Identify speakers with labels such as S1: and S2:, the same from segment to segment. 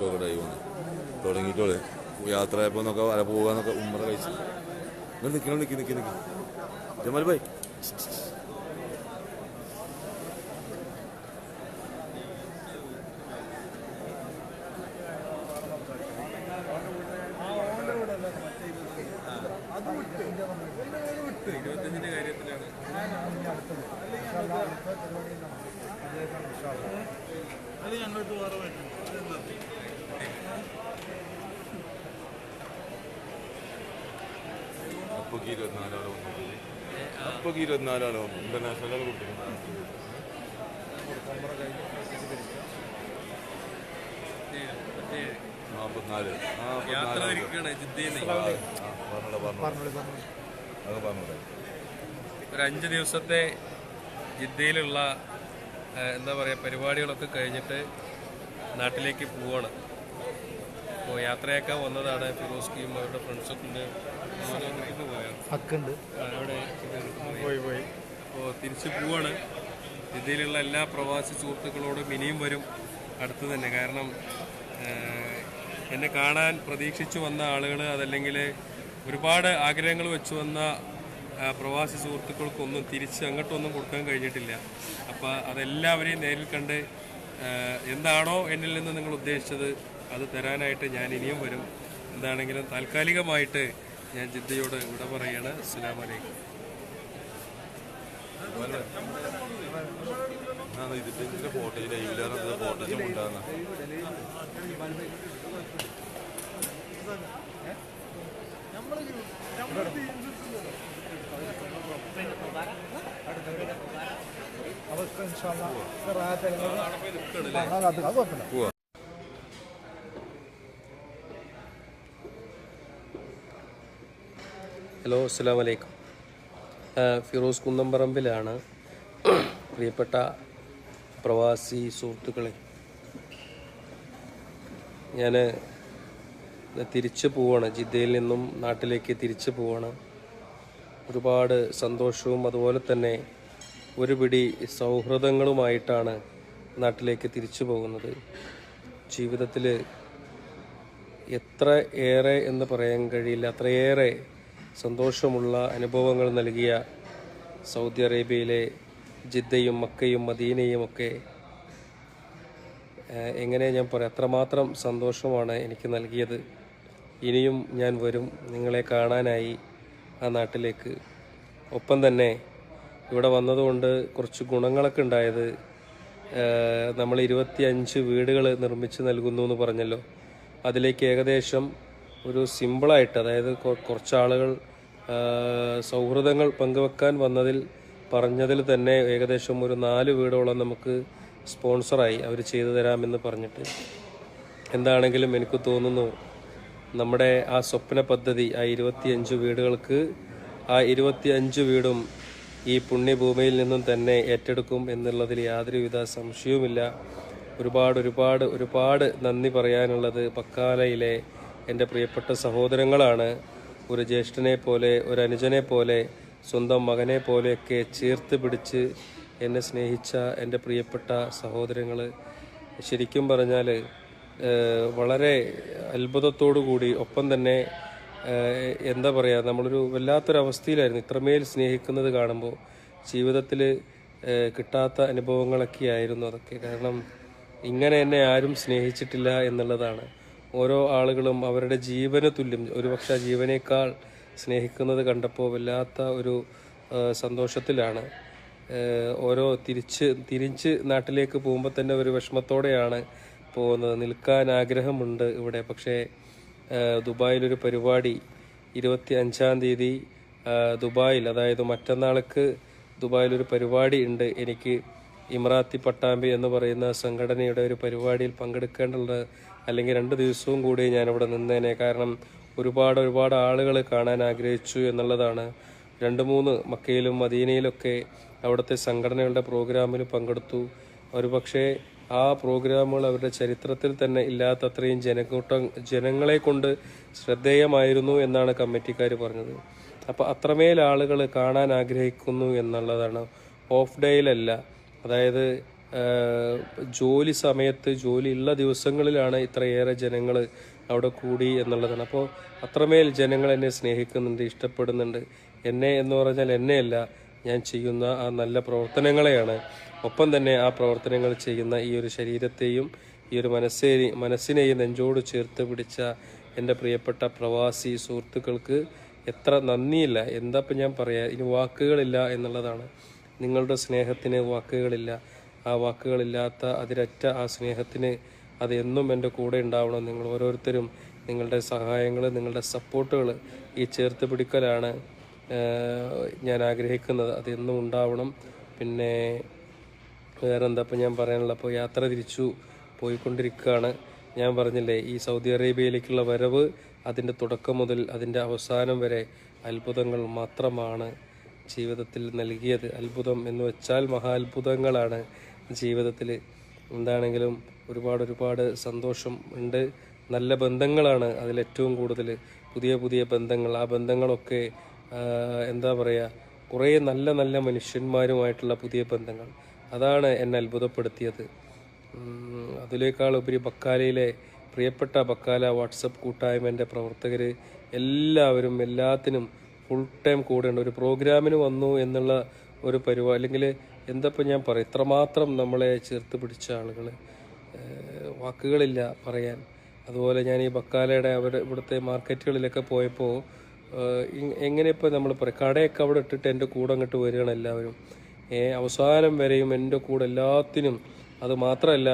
S1: Drive വന്ന് തുടങ്ങിയിട്ടുള്ളു യാത്രയപ്പോൾ എന്നൊക്കെ വര പോകാന്നൊക്കെ ഉമ്മറ കഴിച്ചു. നിങ്ങൾ നിൽക്കണം നിൽക്കി നിൽക്കി നിൽക്കി ജമാൽ ഭായ്.
S2: ഇരുപത്തഞ്ചിന്റെ കാര്യത്തിലാണ്
S1: അപ്പൊക്ക് ഇരുപത്തിനാലാണ് വന്നത് അപ്പൊക്ക് ഇരുപത്തിനാലാണ് നാൽപ്പത്തിനാല് പറഞ്ഞോളെ അത് പറഞ്ഞോളെ.
S2: ഒരു അഞ്ച് ദിവസത്തെ ജിദ്ദയിലുള്ള എന്താ പറയുക പരിപാടികളൊക്കെ കഴിഞ്ഞിട്ട് നാട്ടിലേക്ക് പോവാണ്. അപ്പോൾ യാത്രയാക്കാൻ വന്നതാണ് ഫിറോസ്കിയും അവരുടെ ഫ്രണ്ട്സൊക്കെ പോയാണ് അവിടെ പോയി പോയി. അപ്പോൾ തിരിച്ചു പോവാണ്. ഇന്ത്യയിലുള്ള എല്ലാ പ്രവാസി സുഹൃത്തുക്കളോടും ഇനിയും വരും. അടുത്ത് തന്നെ. കാരണം എന്നെ കാണാൻ പ്രതീക്ഷിച്ചു വന്ന ആളുകൾ അതല്ലെങ്കിൽ ഒരുപാട് ആഗ്രഹങ്ങൾ വെച്ചു വന്ന പ്രവാസി സുഹൃത്തുക്കൾക്കൊന്നും തിരിച്ച് അങ്ങോട്ടൊന്നും കൊടുക്കാൻ കഴിഞ്ഞിട്ടില്ല. അപ്പോൾ അതെല്ലാവരെയും നേരിൽ കണ്ട് എന്താണോ എന്നിൽ നിന്ന് നിങ്ങൾ ഉദ്ദേശിച്ചത് അത് തരാനായിട്ട് ഞാൻ ഇനിയും വരും. എന്താണെങ്കിലും താൽക്കാലികമായിട്ട് ഞാൻ ജിദ്ദയോട് വിട പറയാണ്. അസ്സലാമു അലൈക്കും.
S1: ആ ഇതിന്റെ ഫോട്ടോ. ലൈവിലാണ് ഫോട്ടോസും ഉണ്ടാകുന്ന
S3: നമ്മൾ ഇൻഷാല്ലാ റാഹത്ത് അല്ലെങ്കിൽ അത്
S2: ഹലോ അസ്സാം വലൈക്കും ഫിറോസ് കുന്നംപറമ്പിലാണ് പ്രിയപ്പെട്ട പ്രവാസി സുഹൃത്തുക്കളെ. ഞാൻ തിരിച്ചു പോവാണ്. ജിദ്ദയിൽ നിന്നും നാട്ടിലേക്ക് തിരിച്ചു പോവാണ്. ഒരുപാട് സന്തോഷവും അതുപോലെ തന്നെ ഒരു പിടി സൗഹൃദങ്ങളുമായിട്ടാണ് നാട്ടിലേക്ക് തിരിച്ചു പോകുന്നത്. ജീവിതത്തിൽ എത്ര ഏറെ എന്ന് പറയാൻ കഴിയില്ല അത്രയേറെ സന്തോഷമുള്ള അനുഭവങ്ങൾ നൽകിയ സൗദി അറേബ്യയിലെ ജിദ്ദയും മക്കയും മദീനയും ഒക്കെ എങ്ങനെ ഞാൻ പറയാം അത്രമാത്രം സന്തോഷമാണ് എനിക്ക് നൽകിയത്. ഇനിയും ഞാൻ വരും നിങ്ങളെ കാണാനായി ആ നാട്ടിലേക്ക്. ഒപ്പം തന്നെ ഇവിടെ വന്നതുകൊണ്ട് കുറച്ച് ഗുണങ്ങളൊക്കെ ഉണ്ടായത് നമ്മൾ ഇരുപത്തി അഞ്ച് വീടുകൾ നിർമ്മിച്ച് നൽകുന്നു എന്ന് പറഞ്ഞല്ലോ. അതിലേക്ക് ഏകദേശം ഒരു സിമ്പിളായിട്ട് അതായത് കുറച്ച് ആളുകൾ സൗഹൃദങ്ങൾ പങ്കുവെക്കാൻ വന്നതിൽ പറഞ്ഞതിൽ തന്നെ ഏകദേശം ഒരു നാല് വീടോളം നമുക്ക് സ്പോൺസറായി അവർ ചെയ്തു തരാമെന്ന് പറഞ്ഞിട്ട്. എന്താണെങ്കിലും എനിക്ക് തോന്നുന്നു നമ്മുടെ ആ സ്വപ്ന പദ്ധതി ആ ഇരുപത്തിയഞ്ച് വീടുകൾക്ക് ആ ഇരുപത്തിയഞ്ച് വീടും ഈ പുണ്യഭൂമിയിൽ നിന്നും തന്നെ ഏറ്റെടുക്കും എന്നുള്ളതിൽ യാതൊരുവിധ സംശയവുമില്ല. ഒരുപാട് ഒരുപാട് ഒരുപാട് നന്ദി പറയാനുള്ളത് പക്കാലയിലെ എന്റെ പ്രിയപ്പെട്ട സഹോദരങ്ങളാണ്. ഒരു ജ്യേഷ്ഠനെ പോലെ ഒരു അനുജനെ പോലെ സ്വന്തം മകനെ പോലെയൊക്കെ ചേർത്ത് പിടിച്ച് എന്നെ സ്നേഹിച്ച എന്റെ പ്രിയപ്പെട്ട സഹോദരങ്ങൾ ശരിക്കും പറഞ്ഞാൽ വളരെ അത്ഭുതത്തോടു കൂടി ഒപ്പം തന്നെ എന്താ പറയുക നമ്മളൊരു വല്ലാത്തൊരവസ്ഥയിലായിരുന്നു. ഇത്രമേൽ സ്നേഹിക്കുന്നത് കാണുമ്പോൾ ജീവിതത്തിൽ കിട്ടാത്ത അനുഭവങ്ങളൊക്കെ ആയിരുന്നു അതൊക്കെ. കാരണം ഇങ്ങനെ എന്നെ ആരും സ്നേഹിച്ചിട്ടില്ല എന്നുള്ളതാണ്. ഓരോ ആളുകളും അവരുടെ ജീവന തുല്യം ഒരുപക്ഷെ ജീവനേക്കാൾ സ്നേഹിക്കുന്നത് കണ്ടപ്പോൾ വല്ലാത്ത ഒരു സന്തോഷത്തിലാണ്. ഓരോ തിരിച്ച് തിരിച്ച് നാട്ടിലേക്ക് പോകുമ്പോൾ തന്നെ ഒരു വിഷമത്തോടെയാണ് പോകുന്നത്. നിൽക്കാൻ ആഗ്രഹമുണ്ട് ഇവിടെ പക്ഷേ ദുബായിലൊരു പരിപാടി ഇരുപത്തി അഞ്ചാം തീയതി ദുബായിൽ അതായത് മറ്റന്നാൾക്ക് ദുബായിലൊരു പരിപാടി ഉണ്ട്. എനിക്ക് ഇമ്രാത്തി പട്ടാമ്പി എന്ന് പറയുന്ന സംഘടനയുടെ ഒരു പരിപാടിയിൽ പങ്കെടുക്കേണ്ടത് അല്ലെങ്കിൽ രണ്ട് ദിവസവും കൂടി ഞാനിവിടെ നിന്നേനെ. കാരണം ഒരുപാട് ഒരുപാട് ആളുകൾ കാണാൻ ആഗ്രഹിച്ചു എന്നുള്ളതാണ്. രണ്ട് മൂന്ന് മക്കയിലും മദീനയിലൊക്കെ അവിടുത്തെ സംഘടനകളുടെ പ്രോഗ്രാമിൽ പങ്കെടുത്തു. ഒരുപക്ഷെ ആ പ്രോഗ്രാമുകൾ അവരുടെ ചരിത്രത്തിൽ തന്നെ ഇല്ലാത്തത്രയും ജനക്കൂട്ടം ജനങ്ങളെ കൊണ്ട് ശ്രദ്ധേയമായിരുന്നു എന്നാണ് കമ്മിറ്റിക്കാർ പറഞ്ഞത്. അപ്പോൾ അത്രമേൽ ആളുകൾ കാണാൻ ആഗ്രഹിക്കുന്നു എന്നുള്ളതാണ്. ഓഫ് ഡേയിലല്ല അതായത് ജോലി സമയത്ത് ജോലി ഉള്ള ദിവസങ്ങളിലാണ് ഇത്രയേറെ ജനങ്ങൾ അവിടെ കൂടി എന്നുള്ളതാണ്. അപ്പോൾ അത്രമേൽ ജനങ്ങൾ എന്നെ സ്നേഹിക്കുന്നുണ്ട് ഇഷ്ടപ്പെടുന്നുണ്ട്. എന്നെ എന്ന് പറഞ്ഞാൽ എന്നെയല്ല ഞാൻ ചെയ്യുന്ന ആ നല്ല പ്രവർത്തനങ്ങളെയാണ്. ഒപ്പം തന്നെ ആ പ്രവർത്തനങ്ങൾ ചെയ്യുന്ന ഈ ഒരു ശരീരത്തെയും ഈ ഒരു മനസ്സേ മനസ്സിനെയും നെഞ്ചോട് ചേർത്ത് പിടിച്ച എന്റെ പ്രിയപ്പെട്ട പ്രവാസി സുഹൃത്തുക്കൾക്ക് എത്ര നന്ദിയില്ല. എന്താ ഇപ്പം ഞാൻ പറയാ ഇനി വാക്കുകളില്ല എന്നുള്ളതാണ്. നിങ്ങളുടെ സ്നേഹത്തിന് വാക്കുകളില്ല. ആ വാക്കുകളില്ലാത്ത അതിരറ്റ ആ സ്നേഹത്തിന് അത് എന്നും എന്റെ കൂടെ ഉണ്ടാവണം. നിങ്ങൾ ഓരോരുത്തരും നിങ്ങളുടെ സഹായങ്ങൾ നിങ്ങളുടെ സപ്പോർട്ടുകൾ ഈ ചേർത്ത് പിടിക്കലാണ് ഞാൻ ആഗ്രഹിക്കുന്നത്. അത് എന്നും ഉണ്ടാവണം. പിന്നെ വേറെ എന്താ ഇപ്പം ഞാൻ പറയാനുള്ള? അപ്പോൾ യാത്ര തിരിച്ചു പോയിക്കൊണ്ടിരിക്കുകയാണ്. ഞാൻ പറഞ്ഞില്ലേ ഈ സൗദി അറേബ്യയിലേക്കുള്ള വരവ് അതിന്റെ തുടക്കം മുതൽ അതിന്റെ അവസാനം വരെ അത്ഭുതങ്ങൾ മാത്രമാണ് ജീവിതത്തിൽ നൽകിയത്. അത്ഭുതം എന്ന് വെച്ചാൽ മഹാത്ഭുതങ്ങളാണ് ജീവിതത്തിൽ എന്താണെങ്കിലും ഒരുപാട് ഒരുപാട് സന്തോഷം ഉണ്ട്. നല്ല ബന്ധങ്ങളാണ് അതിലേറ്റവും കൂടുതൽ പുതിയ പുതിയ ബന്ധങ്ങൾ. ആ ബന്ധങ്ങളൊക്കെ എന്താ പറയുക കുറേ നല്ല നല്ല മനുഷ്യന്മാരുമായിട്ടുള്ള പുതിയ ബന്ധങ്ങൾ. അതാണ് എന്നെ അത്ഭുതപ്പെടുത്തിയത്. അതിലേക്കാൾ ഉപരി ബക്കാലയിലെ പ്രിയപ്പെട്ട ബക്കാല വാട്സപ്പ് കൂട്ടായ്മന്റെ പ്രവർത്തകർ എല്ലാവരും എല്ലാത്തിനും ഫുൾ ടൈം കൂടെയുണ്ട്. ഒരു പ്രോഗ്രാമിന് വന്നു എന്നുള്ള ഒരു പരിപാടി അല്ലെങ്കിൽ എന്തപ്പോൾ ഞാൻ പറയും ഇത്രമാത്രം നമ്മളെ ചേർത്ത് പിടിച്ച ആളുകൾ വാക്കുകളില്ല പറയാൻ. അതുപോലെ ഞാൻ ഈ ബക്കാലയുടെ അവിടെ ഇവിടുത്തെ മാർക്കറ്റുകളിലൊക്കെ പോയപ്പോൾ എങ്ങനെ ഇപ്പോൾ നമ്മൾ പറയും കടയൊക്കെ അവിടെ ഇട്ടിട്ട് എന്റെ കൂടെ അങ്ങോട്ട് വരികയാണ് എല്ലാവരും. അവസാനം വരെയും എന്റെ കൂടെ എല്ലാത്തിനും അത് മാത്രമല്ല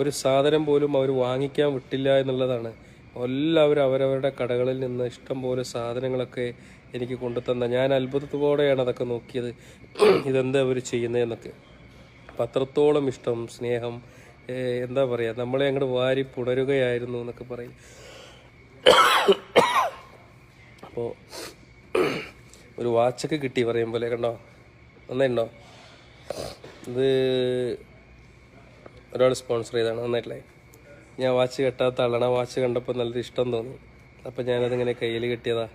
S2: ഒരു സാധനം പോലും അവർ വാങ്ങിക്കാൻ വിട്ടില്ല എന്നുള്ളതാണ്. എല്ലാവരും അവരവരുടെ കടകളിൽ നിന്ന് ഇഷ്ടം പോലെ സാധനങ്ങളൊക്കെ എനിക്ക് കൊണ്ടുതന്ന. ഞാൻ അത്ഭുതത്തോടെയാണ് അതൊക്കെ നോക്കിയത്. ഇതെന്താ അവർ ചെയ്യുന്നതെന്നൊക്കെ അപ്പം ഇഷ്ടം സ്നേഹം എന്താ പറയുക നമ്മളെ അങ്ങോട്ട് വാരി പുണരുകയായിരുന്നു എന്നൊക്കെ പറയും. അപ്പോൾ ഒരു വാച്ചൊക്കെ കിട്ടി പറയും പോലെ കണ്ടോ? നന്നായിട്ടുണ്ടോ ഇത് ഒരാൾ സ്പോൺസർ ചെയ്താണ് നന്നായിട്ടില്ലേ? ഞാൻ വാച്ച് കെട്ടാത്ത ആളാണ് വാച്ച് കണ്ടപ്പോൾ നല്ല ഇഷ്ടം തോന്നി. അപ്പോൾ ഞാനതിങ്ങനെ കയ്യിൽ കെട്ടിയതാ.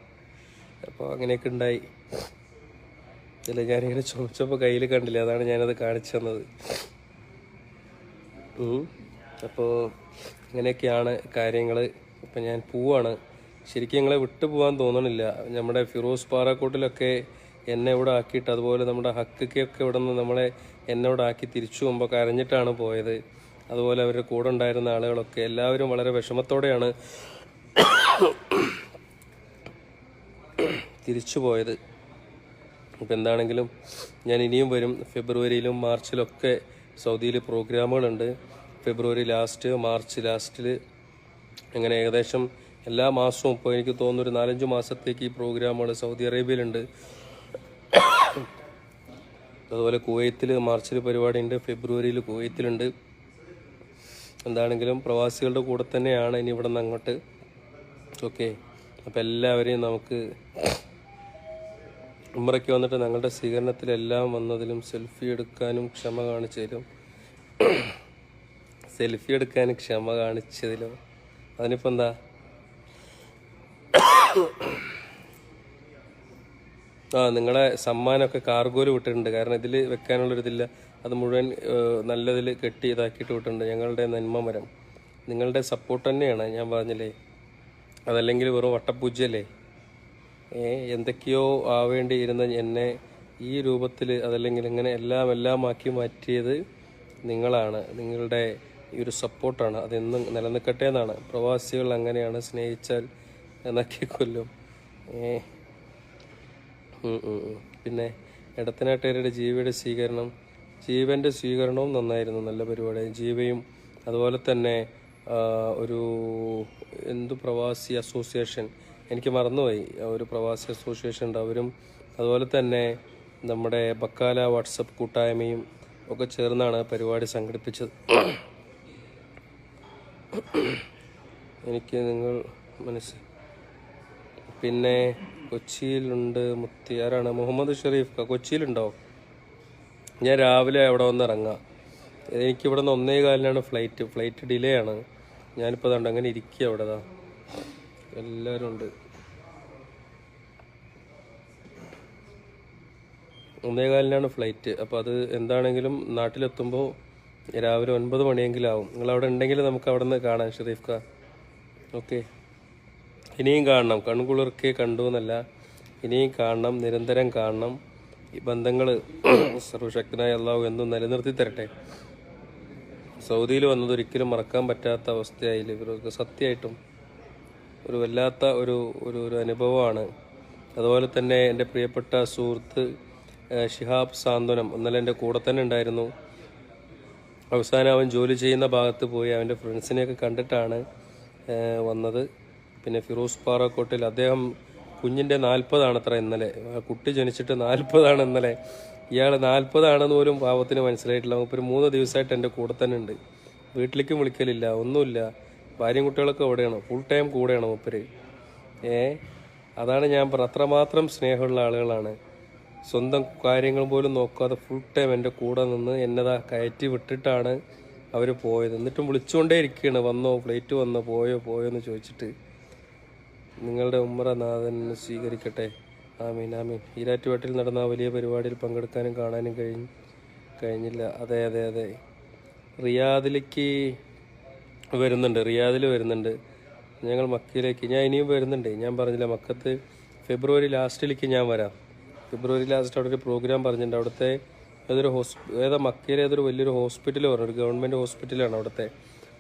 S2: അപ്പോൾ അങ്ങനെയൊക്കെ ഉണ്ടായി. ഇല്ല ഞാനിങ്ങനെ ചോദിച്ചപ്പോൾ കയ്യിൽ കണ്ടില്ല അതാണ് ഞാനത് കാണിച്ചു തന്നത്. അപ്പോൾ ഇങ്ങനെയൊക്കെയാണ് കാര്യങ്ങൾ ഇപ്പം ഞാൻ പോവാണ്. ശരിക്കും ഞങ്ങളെ വിട്ടു പോകാൻ തോന്നണില്ല. നമ്മുടെ ഫിറോസ് പാറക്കോട്ടിലൊക്കെ എന്നെ ഇവിടെ ആക്കിയിട്ട് അതുപോലെ നമ്മുടെ ഹക്കൊക്കെ ഇവിടെ നിന്ന് നമ്മളെ എന്നെ ഇവിടെ ആക്കി തിരിച്ചു പോകുമ്പോൾ കരഞ്ഞിട്ടാണ് പോയത്. അതുപോലെ അവരുടെ കൂടെ ഉണ്ടായിരുന്ന ആളുകളൊക്കെ എല്ലാവരും വളരെ വിഷമത്തോടെയാണ് തിരിച്ചു പോയത്. ഇപ്പം എന്താണെങ്കിലും ഞാൻ ഇനിയും വരും. ഫെബ്രുവരിയിലും മാർച്ചിലൊക്കെ സൗദിയിൽ പ്രോഗ്രാമുകളുണ്ട്. ഫെബ്രുവരി ലാസ്റ്റ് മാർച്ച് ലാസ്റ്റിൽ അങ്ങനെ ഏകദേശം എല്ലാ മാസവും ഇപ്പോൾ എനിക്ക് തോന്നുന്നു ഒരു നാലഞ്ച് മാസത്തേക്ക് ഈ പ്രോഗ്രാമുകൾ സൗദി അറേബ്യയിലുണ്ട്. അതുപോലെ കുവൈത്തിൽ മാർച്ചിൽ പരിപാടിയുണ്ട് ഫെബ്രുവരിയിൽ കുവൈത്തിലുണ്ട്. എന്താണെങ്കിലും പ്രവാസികളുടെ കൂടെ തന്നെയാണ് ഇനി ഇവിടെ നിന്ന് അങ്ങോട്ട്. ഓക്കെ. അപ്പോൾ എല്ലാവരെയും നമുക്ക് ഉമ്മറയ്ക്ക് വന്നിട്ട് ഞങ്ങളുടെ സ്വീകരണത്തിലെല്ലാം വന്നതിലും സെൽഫി എടുക്കാനും ക്ഷമ കാണിച്ചതിലും സെൽഫി എടുക്കാനും ക്ഷമ കാണിച്ചതിലും. അതിനിപ്പോൾ എന്താ? ആ നിങ്ങളെ സമ്മാനമൊക്കെ കാർഗോയിൽ വിട്ടിട്ടുണ്ട്. കാരണം ഇതിൽ വെക്കാനുള്ളൊരിതില്ല. അത് മുഴുവൻ ഏഹ്, നല്ലതിൽ കെട്ടി ഇതാക്കിയിട്ട് വിട്ടിട്ടുണ്ട്. ഞങ്ങളുടെ നന്മ മരം. നിങ്ങളുടെ സപ്പോർട്ട് തന്നെയാണ് ഞാൻ പറഞ്ഞില്ലേ? അതല്ലെങ്കിൽ വെറും വട്ടപ്പൂജ്യല്ലേ എന്തൊക്കെയോ ആവേണ്ടി ഇരുന്ന എന്നെ ഈ രൂപത്തിൽ അതല്ലെങ്കിൽ ഇങ്ങനെ എല്ലാം എല്ലാം ആക്കി മാറ്റിയത് നിങ്ങളാണ്. നിങ്ങളുടെ ഈ ഒരു സപ്പോർട്ടാണ് അതെന്നും നിലനിൽക്കട്ടെ എന്നാണ്. പ്രവാസികൾ അങ്ങനെയാണ് സ്നേഹിച്ചാൽ എന്നൊക്കെ കൊല്ലും. ഏ ഉം ഉം ഉം. പിന്നെ എടത്തനാട്ടുകാരുടെ ജീവയുടെ സ്വീകരണം ജീവന്റെ സ്വീകരണവും നന്നായിരുന്നു നല്ല പരിപാടി. ജീവയും അതുപോലെ തന്നെ ഒരു എന്തു പ്രവാസി അസോസിയേഷൻ. എനിക്ക് മറന്നുപോയി. ഒരു പ്രവാസി അസോസിയേഷൻ ഉണ്ട് അവരും. അതുപോലെ തന്നെ നമ്മുടെ ബക്കാല വാട്സപ്പ് കൂട്ടായ്മയും ഒക്കെ ചേർന്നാണ് പരിപാടി സംഘടിപ്പിച്ചത്. എനിക്ക് നിങ്ങൾ മനസ്സിൽ പിന്നെ കൊച്ചിയിലുണ്ട് മുത്തി. ആരാണ്? മുഹമ്മദ് ഷെറീഫ് കൊച്ചിയിലുണ്ടോ? ഞാൻ രാവിലെ അവിടെ വന്ന് ഇറങ്ങാം എനിക്കിവിടെ നിന്ന് ഒന്നേ കാലിനാണ് ഫ്ലൈറ്റ്. ഫ്ലൈറ്റ് ഡിലേ ആണ് ഞാനിപ്പോൾ അതുകൊണ്ട് അങ്ങനെ ഇരിക്കുക അവിടെ താ എല്ലാവരും ഉണ്ട്. ഒന്നേ കാലിനാണ് ഫ്ലൈറ്റ്. അപ്പോൾ അത് എന്താണെങ്കിലും നാട്ടിലെത്തുമ്പോൾ രാവിലെ ഒൻപത് മണിയെങ്കിലും ആവും നിങ്ങൾ അവിടെ ഉണ്ടെങ്കിൽ നമുക്ക് അവിടെ നിന്ന് കാണാം ഷെറീഫ് ക. ഓക്കെ. ഇനിയും കാണണം. കൺകുളിർക്കെ കണ്ടു എന്നല്ല. ഇനിയും കാണണം. നിരന്തരം കാണണം. ഈ ബന്ധങ്ങൾ സർവശക്തനായ അള്ളാഹു എന്നും നിലനിർത്തി തരട്ടെ. സൗദിയിൽ വന്നത് ഒരിക്കലും മറക്കാൻ പറ്റാത്ത അവസ്ഥയായില്ല? ഇവർക്ക് സത്യമായിട്ടും ഒരു വല്ലാത്ത ഒരു ഒരു ഒരു അനുഭവമാണ്. അതുപോലെ തന്നെ എന്റെ പ്രിയപ്പെട്ട സുഹൃത്ത് ഷിഹാബ് സാന്ത്വനം ഇന്നലെ എന്റെ കൂടെ തന്നെ ഉണ്ടായിരുന്നു. അവസാനം അവൻ ജോലി ചെയ്യുന്ന ഭാഗത്ത് പോയി അവന്റെ ഫ്രണ്ട്സിനെയൊക്കെ കണ്ടിട്ടാണ് വന്നത്. പിന്നെ ഫിറോസ് പാറക്കോട്ടിൽ അദ്ദേഹം കുഞ്ഞിന്റെ നാൽപ്പതാണ് അത്ര ഇന്നലെ കുട്ടി ജനിച്ചിട്ട് നാൽപ്പതാണ് ഇന്നലെ. ഇയാൾ നാൽപ്പതാണെന്ന് പോലും പാവത്തിന് മനസ്സിലായിട്ടില്ല. ഒരു മൂന്ന് ദിവസമായിട്ട് എന്റെ കൂടെ തന്നെ ഉണ്ട്. വീട്ടിലേക്കും വിളിക്കലില്ല ഒന്നുമില്ല. ഭാര്യയും കുട്ടികളൊക്കെ അവിടെയാണ്. ഫുൾ ടൈം കൂടെയാണ് മൂപ്പര്. ഏ? അതാണ് ഞാൻ പറഞ്ഞത് അത്രമാത്രം സ്നേഹമുള്ള ആളുകളാണ്. സ്വന്തം കാര്യങ്ങൾ പോലും നോക്കാതെ ഫുൾ ടൈം എന്റെ കൂടെ നിന്ന് എന്നതാ കയറ്റി വിട്ടിട്ടാണ് അവർ പോയത്. എന്നിട്ടും വിളിച്ചുകൊണ്ടേ ഇരിക്കുകയാണ് വന്നോ ഫ്ലൈറ്റ് വന്നോ പോയോ പോയോ എന്ന് ചോദിച്ചിട്ട്. നിങ്ങളുടെ ഉമ്മറ നാഥൻ സ്വീകരിക്കട്ടെ. ആമീൻ ആമീൻ. ഈരാറ്റുവാട്ടിൽ നടന്ന വലിയ പരിപാടിയിൽ പങ്കെടുക്കാനും കാണാനും കഴിഞ്ഞ് കഴിഞ്ഞില്ല. അതെ അതെ അതെ. റിയാദിലേക്ക് വരുന്നുണ്ട് റിയാദിൽ വരുന്നുണ്ട്. ഞങ്ങൾ മക്കയിലേക്ക്. ഞാൻ ഇനിയും വരുന്നുണ്ട്. ഞാൻ പറഞ്ഞില്ല മക്കത്ത് ഫെബ്രുവരി ലാസ്റ്റിലേക്ക് ഞാൻ വരാം. ഫെബ്രുവരി ലാസ്റ്റ് അവിടെ ഒരു പ്രോഗ്രാം പറഞ്ഞിട്ടുണ്ട്. അവിടുത്തെ ഏതൊരു ഹോസ് ഏതാ മക്കയിലെ ഏതൊരു വലിയൊരു ഹോസ്പിറ്റൽ പറഞ്ഞു ഒരു ഗവൺമെന്റ് ഹോസ്പിറ്റലാണ് അവിടുത്തെ.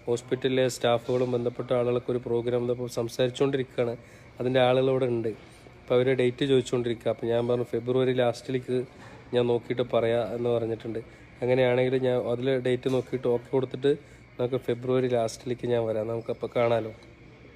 S2: ഹോസ്പിറ്റലിലെ സ്റ്റാഫുകളും ബന്ധപ്പെട്ട ആളുകളൊക്കെ ഒരു പ്രോഗ്രാം സംസാരിച്ചുകൊണ്ടിരിക്കുകയാണ് അതിന്റെ ആളുകൾ ഇവിടെ ഉണ്ട്. അപ്പോൾ അവരെ ഡേറ്റ് ചോദിച്ചുകൊണ്ടിരിക്കുക അപ്പോൾ ഞാൻ പറഞ്ഞു ഫെബ്രുവരി ലാസ്റ്റിലേക്ക് ഞാൻ നോക്കിയിട്ട് പറയാം എന്ന് പറഞ്ഞിട്ടുണ്ട്. അങ്ങനെയാണെങ്കിൽ ഞാൻ അതിൽ ഡേറ്റ് നോക്കിയിട്ട് ഓക്കെ കൊടുത്തിട്ട് നമുക്ക് ഫെബ്രുവരി ലാസ്റ്റിലേക്ക് ഞാൻ വരാം. നമുക്കപ്പോൾ കാണാമല്ലോ